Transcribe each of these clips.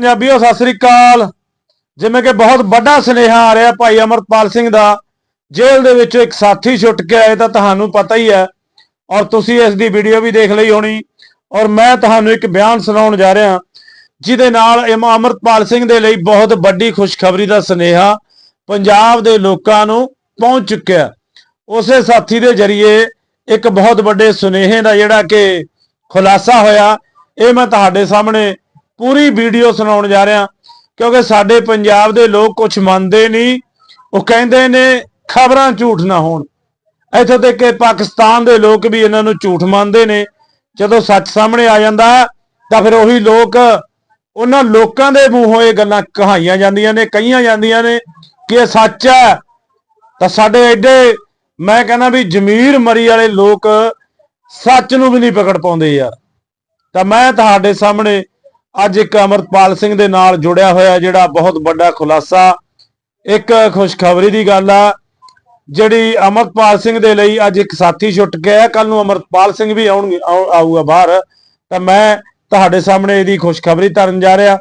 ਪੰਜਾਬੀਓ, ਸਤਿ ਸ੍ਰੀ ਅਕਾਲ। ਜਿਵੇਂ ਕਿ ਬਹੁਤ ਵੱਡਾ ਸੁਨੇਹਾ ਆ ਰਿਹਾ ਭਾਈ ਅਮਰਪਾਲ ਸਿੰਘ ਦਾ, ਜੇਲ੍ਹ ਦੇ ਵਿੱਚੋਂ ਇੱਕ ਸਾਥੀ ਛੁੱਟ ਕੇ ਆਏ, ਤਾਂ ਤੁਹਾਨੂੰ ਪਤਾ ਹੀ ਹੈ, ਔਰ ਤੁਸੀਂ ਇਸ ਦੀ ਵੀਡੀਓ ਵੀ ਦੇਖ ਲਈ ਹੋਣੀ, ਔਰ ਮੈਂ ਤੁਹਾਨੂੰ ਇੱਕ ਬਿਆਨ ਸੁਣਾਉਣ ਜਾ ਰਿਹਾ, ਜਿਹਦੇ ਨਾਲ ਇਮ, ਅਮਰਪਾਲ ਸਿੰਘ ਦੇ ਲਈ ਬਹੁਤ ਵੱਡੀ ਖੁਸ਼ਖਬਰੀ ਦਾ ਸੁਨੇਹਾ ਪੰਜਾਬ ਦੇ ਲੋਕਾਂ ਨੂੰ ਪਹੁੰਚ ਚੁੱਕਿਆ। ਉਸੇ ਸਾਥੀ ਦੇ ਜ਼ਰੀਏ ਇੱਕ ਬਹੁਤ ਵੱਡੇ ਸੁਨੇਹੇ ਦਾ ਜਿਹੜਾ ਕਿ ਖੁਲਾਸਾ ਹੋਇਆ, ਇਹ ਮੈਂ ਤੁਹਾਡੇ ਸਾਹਮਣੇ ਪੂਰੀ ਵੀਡੀਓ ਸੁਣਾਉਣ ਜਾ ਰਿਹਾ, ਕਿਉਂਕਿ ਸਾਡੇ ਪੰਜਾਬ ਦੇ ਲੋਕ ਕੁਝ ਮੰਨਦੇ ਨਹੀਂ। ਉਹ ਕਹਿੰਦੇ ਨੇ ਖਬਰਾਂ ਝੂਠ ਨਾ ਹੋਣ। ਇੱਥੋਂ ਤੱਕ ਕਿ ਪਾਕਿਸਤਾਨ ਦੇ ਲੋਕ ਵੀ ਇਹਨਾਂ ਨੂੰ ਝੂਠ ਮੰਨਦੇ ਨੇ। ਜਦੋਂ ਸੱਚ ਸਾਹਮਣੇ ਆ ਜਾਂਦਾ, ਤਾਂ ਫਿਰ ਉਹੀ ਲੋਕ, ਉਹਨਾਂ ਲੋਕਾਂ ਦੇ ਮੂੰਹੋਂ ਇਹ ਗੱਲਾਂ ਕਹਾਈਆਂ ਜਾਂਦੀਆਂ ਨੇ, ਕਹੀਆਂ ਜਾਂਦੀਆਂ ਨੇ ਕਿ ਇਹ ਸੱਚ ਹੈ। ਤਾਂ ਸਾਡੇ ਐਡੇ, ਮੈਂ ਕਹਿੰਦਾ ਵੀ ਜ਼ਮੀਰ ਮਰੀ ਵਾਲੇ ਲੋਕ ਸੱਚ ਨੂੰ ਵੀ ਨਹੀਂ ਪਕੜ ਪਾਉਂਦੇ ਯਾਰ। ਤਾਂ ਮੈਂ ਤੁਹਾਡੇ ਸਾਹਮਣੇ ਅੱਜ ਇੱਕ ਅਮਰਪਾਲ ਸਿੰਘ ਦੇ ਨਾਲ ਜੁੜਿਆ ਹੋਇਆ ਜਿਹੜਾ ਬਹੁਤ ਵੱਡਾ ਖੁਲਾਸਾ, ਇੱਕ ਖੁਸ਼ਖਬਰੀ ਦੀ ਗੱਲ ਆ, ਜਿਹੜੀ ਅਮਰਪਾਲ ਸਿੰਘ ਦੇ ਲਈ ਅੱਜ ਇੱਕ ਸਾਥੀ ਛੁੱਟ ਗਿਆ ਕੱਲ ਨੂੰ ਅਮਰਪਾਲ ਸਿੰਘ ਵੀ ਆਉਣਗੇ ਆਊਗਾ ਬਾਹਰ। ਤਾਂ ਮੈਂ ਤੁਹਾਡੇ ਸਾਹਮਣੇ ਇਹਦੀ ਖੁਸ਼ਖਬਰੀ ਧਰਨ ਜਾ ਰਿਹਾ।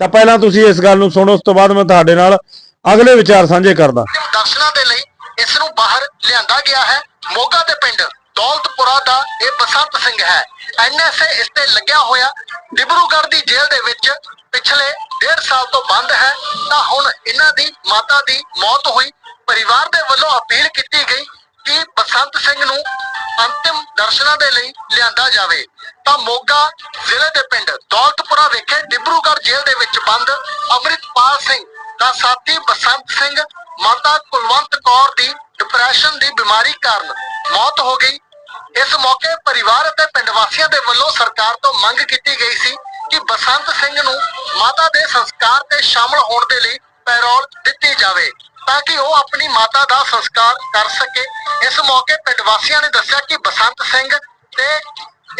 ਤਾਂ ਪਹਿਲਾਂ ਤੁਸੀਂ ਇਸ ਗੱਲ ਨੂੰ ਸੁਣੋ, ਉਸ ਤੋਂ ਬਾਅਦ ਮੈਂ ਤੁਹਾਡੇ ਨਾਲ ਅਗਲੇ ਵਿਚਾਰ ਸਾਂਝੇ ਕਰਦਾ। ਦਰਸ਼ਨਾਂ ਦੇ ਲਈ ਇਸ ਨੂੰ ਬਾਹਰ ਲਿਆਂਦਾ ਗਿਆ ਹੈ। ਮੋਗਾ ਦੇ ਪਿੰਡ ਦੌਲਤਪੁਰਾ ਦਾ ਇਹ ਬਸੰਤ ਸਿੰਘ ਹੈ। ਐਨਐਸਏ ਇਸ ਤੇ ਲੱਗਿਆ ਹੋਇਆ ਡਿਬਰੂਗੜ੍ਹ ਦੀ ਜੇਲ੍ਹ ਦੇ ਵਿੱਚ ਪਿਛਲੇ ਡੇਢ ਸਾਲ ਤੋਂ ਬੰਦ ਹੈ, ਤਾਂ ਹੁਣ ਇਹਨਾਂ ਦੀ ਮਾਤਾ ਦੀ ਮੌਤ ਹੋਈ। ਪਰਿਵਾਰ ਦੇ ਵੱਲੋਂ ਅਪੀਲ ਕੀਤੀ ਗਈ ਕਿ ਬਸੰਤ ਸਿੰਘ ਨੂੰ ਅੰਤਿਮ ਦਰਸ਼ਨਾਂ ਦੇ ਲਈ ਲਿਆਂਦਾ ਜਾਵੇ। ਤਾਂ ਮੋਗਾ ਜ਼ਿਲ੍ਹੇ ਦੇ ਪਿੰਡ ਦੌਲਤਪੁਰਾ ਵਿਖੇ ਡਿਬਰੂਗੜ੍ਹ ਜੇਲ੍ਹ ਦੇ ਵਿੱਚ ਬੰਦ ਅੰਮ੍ਰਿਤਪਾਲ ਸਿੰਘ ਦਾ ਸਾਥੀ ਬਸੰਤ ਸਿੰਘ, ਮਾਤਾ ਕੁਲਵੰਤ ਕੌਰ ਦੀ ਡਿਪਰੈਸ਼ਨ ਦੀ ਬਿਮਾਰੀ ਕਾਰਨ ਮੌਤ ਹੋ ਗਈ। ਇਸ ਮੌਕੇ ਪਰਿਵਾਰ ਅਤੇ ਪਿੰਡ ਵਾਸੀਆਂ ਦੇ ਵੱਲੋਂ ਸਰਕਾਰ ਤੋਂ ਮੰਗ ਕੀਤੀ ਗਈ ਸੀ ਕਿ ਬਸੰਤ ਸਿੰਘ ਨੂੰ ਮਾਤਾ ਦੇ ਸੰਸਕਾਰ ਤੇ ਸ਼ਾਮਲ ਹੋਣ ਦੇ ਲਈ ਪੈਰੋਲ ਦਿੱਤੀ ਜਾਵੇ ਤਾਂ ਕਿ ਉਹ ਆਪਣੀ ਮਾਤਾ ਦਾ ਸੰਸਕਾਰ ਕਰ ਸਕੇ। ਇਸ ਮੌਕੇ ਪਿੰਡ ਵਾਸੀਆਂ ਨੇ ਦੱਸਿਆ ਕਿ ਬਸੰਤ ਸਿੰਘ ਤੇ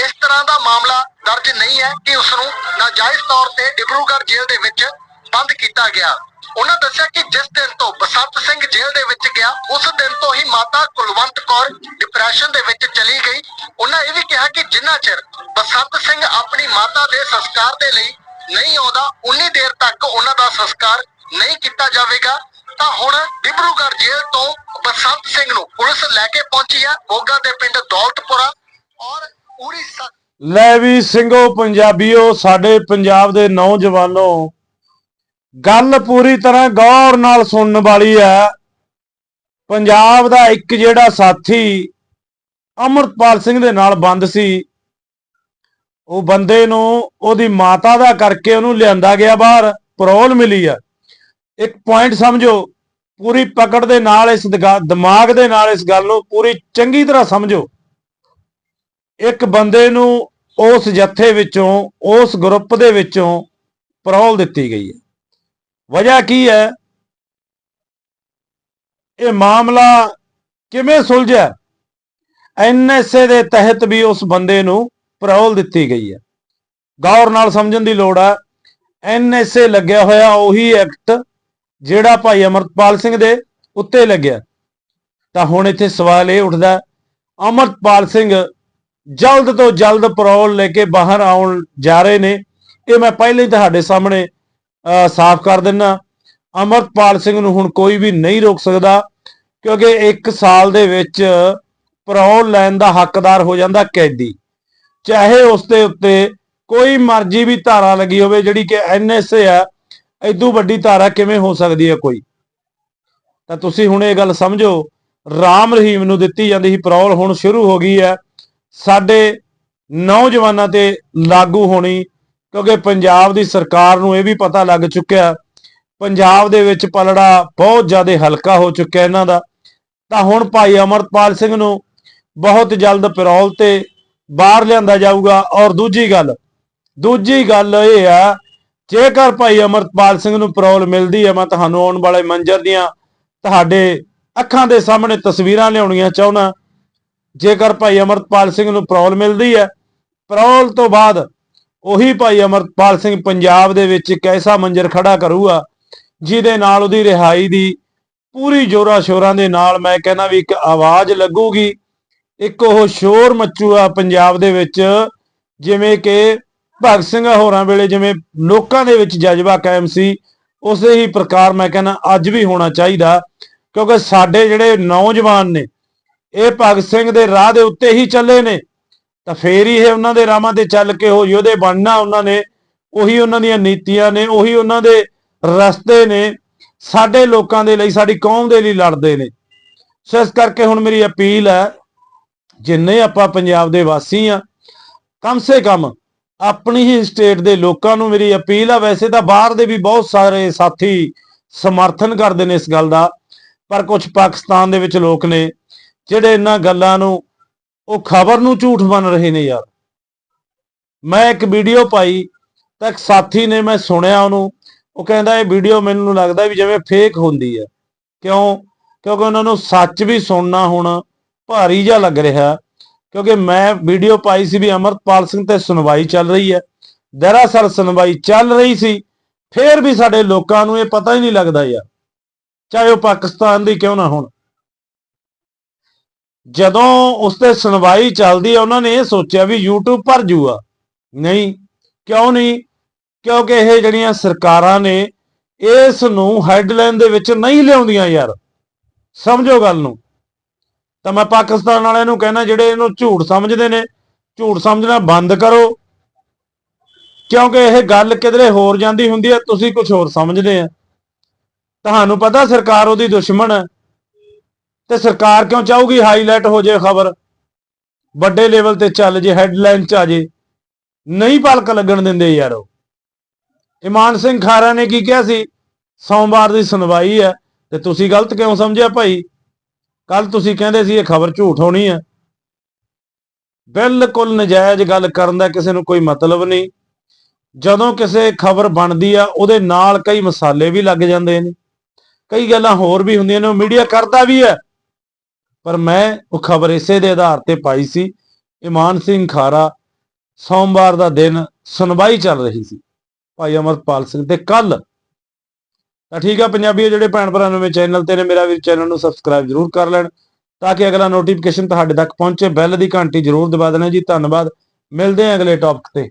ਇਸ ਤਰ੍ਹਾਂ ਦਾ ਮਾਮਲਾ ਦਰਜ ਨਹੀਂ ਹੈ ਕਿ ਉਸ ਨੂੰ ਨਾਜਾਇਜ਼ ਤੌਰ ਤੇ ਡਿਬਰੂਗੜ੍ਹ ਜੇਲ੍ਹ ਦੇ ਵਿੱਚ ਬੰਦ ਕੀਤਾ ਗਿਆ। ਉਹਨਾਂ ਦੱਸਿਆ ਕਿ ਜਿਸ ਦਿਨ ਤੋਂ ਬਸੰਤ ਸਿੰਘ ਜੇਲ੍ਹ ਦੇ ਵਿੱਚ ਗਿਆ, ਉਸ ਦਿਨ ਤੋਂ ਹੀ ਮਾਤਾ ਕੁਲਵੰਤ ਕੌਰ ਡਿਪਰੈਸ਼ਨ ਦੇ ਵਿੱਚ ਚਲੀ ਗਈ। ਉਹਨਾਂ ਇਹ ਵੀ ਕਿਹਾ ਕਿ ਜਿੰਨਾ ਚਿਰ ਬਸੰਤ ਸਿੰਘ ਆਪਣੀ ਮਾਤਾ ਦੇ ਸੰਸਕਾਰ ਦੇ ਲਈ ਨਹੀਂ ਆਉਂਦਾ, ਉਨੀ ਦੇਰ ਤੱਕ ਉਹਨਾਂ ਦਾ ਸੰਸਕਾਰ ਨਹੀਂ ਕੀਤਾ ਜਾਵੇਗਾ। ਤਾਂ ਹੁਣ ਡਿਬਰੂਗੜ੍ਹ ਜੇਲ੍ਹ ਤੋਂ ਬਸੰਤ ਸਿੰਘ ਨੂੰ ਪੁਲਿਸ ਲੈ ਕੇ ਪਹੁੰਚੀ ਹੈ, ਮੋਗਾ ਦੇ ਪਿੰਡ ਦੌਲਤਪੁਰਾ ਔਰ ਪੂਰੀ ਸ- ਲੈ ਵੀ ਸਿੰਘੋ ਪੰਜਾਬੀਓ, ਸਾਡੇ ਪੰਜਾਬ ਦੇ ਨੌਜਵਾਨੋ ਗੱਲ ਪੂਰੀ ਤਰ੍ਹਾਂ ਗੌਰ ਨਾਲ ਸੁਣਨ ਵਾਲੀ ਹੈ। ਪੰਜਾਬ ਦਾ ਇੱਕ ਜਿਹੜਾ ਸਾਥੀ ਅਮਰਪਾਲ ਸਿੰਘ ਦੇ ਨਾਲ ਬੰਦ ਸੀ। ਉਹ ਬੰਦੇ ਨੂੰ ਉਹਦੀ ਮਾਤਾ ਦਾ ਕਰਕੇ ਉਹਨੂੰ ਲਿਆਂਦਾ ਗਿਆ ਬਾਹਰ ਪਰੋਲ ਮਿਲੀ ਆ। ਇੱਕ ਪੁਆਇੰਟ ਸਮਝੋ, ਪੂਰੀ ਪਕੜ ਦੇ ਨਾਲ ਇਸ ਦਿਮਾਗ ਦੇ ਨਾਲ ਇਸ ਗੱਲ ਨੂੰ ਪੂਰੀ ਚੰਗੀ ਤਰ੍ਹਾਂ ਸਮਝੋ। ਇੱਕ ਬੰਦੇ ਨੂੰ ਉਸ ਜੱਥੇ ਵਿੱਚੋਂ, ਉਸ ਗਰੁੱਪ ਦੇ ਵਿੱਚੋਂ ਪਰੋਲ ਦਿੱਤੀ ਗਈ ਹੈ। ਵਜ੍ਹਾ ਕੀ ਹੈ? ਇਹ ਮਾਮਲਾ ਕਿਵੇਂ ਸੁਲਝਿਆ? ਐਨਐਸਏ ਦੇ ਤਹਿਤ ਵੀ ਉਸ ਬੰਦੇ ਨੂੰ ਪਰੋਲ ਦਿੱਤੀ ਗਈ ਹੈ। ਗੌਰ ਨਾਲ ਸਮਝਣ ਦੀ ਲੋੜ ਹੈ ਐਨਐਸਏ ਲੱਗਿਆ ਹੋਇਆ ਉਹੀ ਐਕਟ ਜਿਹੜਾ ਭਾਈ ਅਮਰਪਾਲ ਸਿੰਘ ਦੇ ਉੱਤੇ ਲੱਗਿਆ। ਤਾਂ ਹੁਣ ਇੱਥੇ ਸਵਾਲ ਇਹ ਉੱਠਦਾ ਅਮਰਪਾਲ ਸਿੰਘ ਜਲਦ ਤੋਂ ਜਲਦ ਪਰੋਲ ਲੈ ਕੇ ਬਾਹਰ ਆਉਣ ਜਾ ਰਹੇ ਨੇ। ਇਹ ਮੈਂ ਪਹਿਲੇ ਹੀ ਤੁਹਾਡੇ ਸਾਹਮਣੇ ਸਾਫ਼ ਕਰ ਦਿੰਨਾ। ਅਮਰਪਾਲ ਸਿੰਘ ਨੂੰ ਹੁਣ ਕੋਈ ਵੀ ਨਹੀਂ ਰੋਕ ਸਕਦਾ, ਕਿਉਂਕਿ 1 ਸਾਲ ਦੇ ਵਿੱਚ ਪਰੋਲ ਲੈਣ ਦਾ ਹੱਕਦਾਰ ਹੋ ਜਾਂਦਾ ਕੈਦੀ। ਚਾਹੇ ਉਸ ਦੇ ਉੱਤੇ ਕੋਈ ਮਰਜ਼ੀ ਵੀ ਧਾਰਾ ਲੱਗੀ ਹੋਵੇ, ਜਿਹੜੀ ਕਿ ਐਨਐਸਏ ਆ ਐਦੂ ਵੱਡੀ ਧਾਰਾ ਕਿਵੇਂ ਹੋ ਸਕਦੀ ਹੈ ਕੋਈ? ਤਾਂ ਤੁਸੀਂ ਹੁਣ ਇਹ ਗੱਲ ਸਮਝੋ, ਰਾਮ ਰਹੀਮ ਨੂੰ ਦਿੱਤੀ ਜਾਂਦੀ ਸੀ ਪਰੋਲ ਹੁਣ ਸ਼ੁਰੂ ਹੋ ਗਈ ਹੈ। ਸਾਡੇ ਨੌਜਵਾਨਾਂ ਤੇ ਲਾਗੂ ਹੋਣੀ ਕਿਉਂਕਿ ਪੰਜਾਬ ਦੀ ਸਰਕਾਰ ਨੂੰ ਇਹ ਵੀ ਪਤਾ ਲੱਗ ਚੁੱਕਿਆ, ਪੰਜਾਬ ਦੇ ਵਿੱਚ ਪਲੜਾ ਬਹੁਤ ਜ਼ਿਆਦਾ ਹਲਕਾ ਹੋ ਚੁੱਕਿਆ ਇਹਨਾਂ ਦਾ। ਤਾਂ ਹੁਣ ਭਾਈ ਅਮਰਪਾਲ ਸਿੰਘ ਨੂੰ ਬਹੁਤ ਜਲਦ ਪੈਰੋਲ ਤੇ ਬਾਹਰ ਲਿਆਂਦਾ ਜਾਊਗਾ। ਔਰ ਦੂਜੀ ਗੱਲ ਦੂਜੀ ਗੱਲ ਇਹ ਆ, ਜੇਕਰ ਭਾਈ ਅਮਰਪਾਲ ਸਿੰਘ ਨੂੰ ਪੈਰੋਲ ਮਿਲਦੀ ਹੈ, ਮੈਂ ਤੁਹਾਨੂੰ ਆਉਣ ਵਾਲੇ ਮੰਜ਼ਰ ਦੀਆਂ ਤੁਹਾਡੇ ਅੱਖਾਂ ਦੇ ਸਾਹਮਣੇ ਤਸਵੀਰਾਂ ਲਿਆਉਣੀਆਂ ਚਾਹੁੰਦਾ। ਜੇਕਰ ਭਾਈ ਅਮਰਪਾਲ ਸਿੰਘ ਨੂੰ ਪੈਰੋਲ ਮਿਲਦੀ ਹੈ, ਪੈਰੋਲ ਤੋਂ ਬਾਅਦ ਉਹੀ ਭਾਈ ਅਮਰਪਾਲ ਸਿੰਘ ਪੰਜਾਬ ਦੇ ਵਿੱਚ ਇੱਕ ਐਸਾ ਮੰਜ਼ਰ ਖੜਾ ਕਰੂਗਾ, ਜਿਹਦੇ ਨਾਲ ਉਹਦੀ ਰਿਹਾਈ ਦੀ ਪੂਰੀ ਜੋਰਾ ਸ਼ੋਰਾਂ ਦੇ ਨਾਲ ਮੈਂ ਕਹਿੰਦਾ ਵੀ ਇੱਕ ਆਵਾਜ਼ ਲੱਗੂਗੀ। ਇੱਕ ਉਹ ਸ਼ੋਰ ਮੱਚੂਗਾ ਪੰਜਾਬ ਦੇ ਵਿੱਚ, ਜਿਵੇਂ ਕਿ ਭਗਤ ਸਿੰਘ ਹੋਰਾਂ ਵੇਲੇ ਜਿਵੇਂ ਲੋਕਾਂ ਦੇ ਵਿੱਚ ਜਜ਼ਬਾ ਕਾਇਮ ਸੀ, ਉਸੇ ਹੀ ਪ੍ਰਕਾਰ ਮੈਂ ਕਹਿੰਦਾ ਅੱਜ ਵੀ ਹੋਣਾ ਚਾਹੀਦਾ, ਕਿਉਂਕਿ ਸਾਡੇ ਜਿਹੜੇ ਨੌਜਵਾਨ ਨੇ, ਇਹ ਭਗਤ ਸਿੰਘ ਦੇ ਰਾਹ ਦੇ ਉੱਤੇ ਹੀ ਚੱਲੇ ਨੇ। ਤਾਂ ਫੇਰ ਹੀ ਇਹ ਉਹਨਾਂ ਦੇ ਰਾਹਾਂ ਤੇ ਚੱਲ ਕੇ ਉਹ ਯੋਧੇ ਬਣਨਾ ਉਹਨਾਂ ਨੇ, ਉਹੀ ਉਹਨਾਂ ਦੀਆਂ ਨੀਤੀਆਂ ਨੇ, ਉਹੀ ਉਹਨਾਂ ਦੇ ਰਸਤੇ ਨੇ, ਸਾਡੇ ਲੋਕਾਂ ਦੇ ਲਈ, ਸਾਡੀ ਕੌਮ ਦੇ ਲਈ ਲੜਦੇ ਨੇ। ਸੋ ਇਸ ਕਰਕੇ ਹੁਣ ਮੇਰੀ ਅਪੀਲ ਹੈ, ਜਿੰਨੇ ਆਪਾਂ ਪੰਜਾਬ ਦੇ ਵਾਸੀ ਆ ਕਮ ਸੇ ਕਮ ਆਪਣੀ ਹੀ ਸਟੇਟ ਦੇ ਲੋਕਾਂ ਨੂੰ ਮੇਰੀ ਅਪੀਲ ਆ, ਵੈਸੇ ਤਾਂ ਬਾਹਰ ਦੇ ਵੀ ਬਹੁਤ ਸਾਰੇ ਸਾਥੀ ਸਮਰਥਨ ਕਰਦੇ ਨੇ ਇਸ ਗੱਲ ਦਾ, ਪਰ ਕੁਝ ਪਾਕਿਸਤਾਨ ਦੇ ਵਿੱਚ ਲੋਕ ਨੇ, ਜਿਹੜੇ ਇਹਨਾਂ ਗੱਲਾਂ ਨੂੰ ਉਹ ਖਬਰ ਨੂੰ ਝੂਠ ਮੰਨ ਰਹੇ ਨੇ ਯਾਰ। ਮੈਂ ਇੱਕ ਵੀਡੀਓ ਪਾਈ, ਤਾਂ ਇੱਕ ਸਾਥੀ ਨੇ ਮੈਂ ਸੁਣਿਆ ਉਹਨੂੰ। ਉਹ ਕਹਿੰਦਾ, ਇਹ ਵੀਡੀਓ ਮੈਨੂੰ ਲੱਗਦਾ ਵੀ ਜਿਵੇਂ ਫੇਕ ਹੁੰਦੀ ਹੈ। ਕਿਉਂ? ਕਿਉਂਕਿ ਉਹਨਾਂ ਨੂੰ ਸੱਚ ਵੀ ਸੁਣਨਾ ਹੁਣ ਭਾਰੀ ਜਿਹਾ ਲੱਗ ਰਿਹਾ। ਕਿਉਂਕਿ ਮੈਂ ਵੀਡੀਓ ਪਾਈ ਸੀ ਵੀ ਅਮਰਪਾਲ ਸਿੰਘ ਤੇ ਸੁਣਵਾਈ ਚੱਲ ਰਹੀ ਹੈ। ਦਰਅਸਲ ਸੁਣਵਾਈ ਚੱਲ ਰਹੀ ਸੀ। ਫੇਰ ਵੀ ਸਾਡੇ ਲੋਕਾਂ ਨੂੰ ਇਹ ਪਤਾ ਹੀ ਨਹੀਂ ਲੱਗਦਾ ਯਾਰ। ਚਾਹੇ ਉਹ ਪਾਕਿਸਤਾਨ ਦੀ ਕਿਉਂ ਨਾ ਹੋਣ। ਜਦੋਂ ਉਸ ਤੇ ਸੁਣਵਾਈ ਚੱਲਦੀ ਹੈ ਉਹਨਾਂ ਨੇ ਇਹ ਸੋਚਿਆ ਵੀ YouTube ਭਰ ਜੂਗਾ। ਨਹੀਂ, ਕਿਉਂ ਨਹੀਂ? ਕਿਉਂਕਿ ਇਹ ਜਿਹੜੀਆਂ ਸਰਕਾਰਾਂ ਨੇ, ਇਸ ਨੂੰ ਹੈਡਲਾਈਨ ਦੇ ਵਿੱਚ ਨਹੀਂ ਲਿਆਉਂਦੀਆਂ ਯਾਰ। ਸਮਝੋ ਗੱਲ ਨੂੰ। ਤਾਂ ਮੈਂ ਪਾਕਿਸਤਾਨ ਵਾਲਿਆਂ ਨੂੰ ਕਹਿਣਾ, ਜਿਹੜੇ ਇਹਨੂੰ ਝੂਠ ਸਮਝਦੇ ਨੇ, ਝੂਠ ਸਮਝਣਾ ਬੰਦ ਕਰੋ। ਕਿਉਂਕਿ ਇਹ ਗੱਲ ਕਿਧਰੇ ਹੋਰ ਜਾਂਦੀ ਹੁੰਦੀ ਹੈ ਤੁਸੀਂ ਕੁਝ ਹੋਰ ਸਮਝਦੇ ਆ। ਤੁਹਾਨੂੰ ਪਤਾ ਸਰਕਾਰ ਉਹਦੀ ਦੁਸ਼ਮਣ ਹੈ ਤੇ ਸਰਕਾਰ ਕਿਉਂ ਚਾਹੂਗੀ ਹਾਈਲਾਈਟ ਹੋ ਜੇ ਖਬਰ? ਵੱਡੇ ਲੈਵਲ ਤੇ ਚੱਲ ਜੇ ਹੈਡਲਾਈਨ ਚ ਆ ਜੇ। ਨਹੀਂ ਪਲਕ ਲੱਗਣ ਦਿੰਦੇ ਯਾਰ ਉਹ। ਇਮਾਨ ਸਿੰਘ ਖਾਰਾ ਨੇ ਕੀ ਕਿਹਾ ਸੀ? ਸੋਮਵਾਰ ਦੀ ਸੁਣਵਾਈ ਹੈ। ਤੇ ਤੁਸੀਂ ਗਲਤ ਕਿਉਂ ਸਮਝਿਆ ਭਾਈ? ਕੱਲ ਤੁਸੀਂ ਕਹਿੰਦੇ ਸੀ ਇਹ ਖਬਰ ਝੂਠ ਹੋਣੀ ਹੈ। ਬਿਲਕੁਲ ਨਜਾਇਜ਼ ਗੱਲ ਕਰਨ ਦਾ ਕਿਸੇ ਨੂੰ ਕੋਈ ਮਤਲਬ ਨਹੀਂ। ਜਦੋਂ ਕਿਸੇ ਖਬਰ ਬਣਦੀ ਆ, ਉਹਦੇ ਨਾਲ ਕਈ ਮਸਾਲੇ ਵੀ ਲੱਗ ਜਾਂਦੇ ਨੇ। ਕਈ ਗੱਲਾਂ ਹੋਰ ਵੀ ਹੁੰਦੀਆਂ ਨੇ, ਉਹ ਮੀਡੀਆ ਕਰਦਾ ਵੀ ਹੈ। ਪਰ ਮੈਂ ਉਹ ਖਬਰ ਇਸੇ ਦੇ ਆਧਾਰ ਤੇ ਪਾਈ ਸੀ। ਇਮਾਨ ਸਿੰਘ ਖਾਰਾ ਸੋਮਵਾਰ ਦਾ ਦਿਨ ਸੁਣਵਾਈ ਚੱਲ ਰਹੀ ਸੀ। ਭਾਈ ਅਮਰਪਾਲ ਸਿੰਘ ਤੇ ਕੱਲ ਤਾਂ ਠੀਕ ਆ ਪੰਜਾਬੀਓ ਜਿਹੜੇ ਭੈਣ ਭਰਾ ਨਵੇਂ ਚੈਨਲ ਤੇ ਨੇ, ਮੇਰਾ ਵੀ ਚੈਨਲ ਨੂੰ ਸਬਸਕ੍ਰਾਈਬ ਜਰੂਰ ਕਰ ਲੈਣ ਤਾਂ ਕਿ ਅਗਲਾ ਨੋਟੀਫਿਕੇਸ਼ਨ ਤੁਹਾਡੇ ਤੱਕ ਪਹੁੰਚੇ। ਬੈਲ ਦੀ ਘੰਟੀ ਜਰੂਰ ਦਬਾ ਦੇਣਾ ਜੀ। ਧੰਨਵਾਦ। ਮਿਲਦੇ ਹਾਂ ਅਗਲੇ ਟੌਪਿਕ ਤੇ।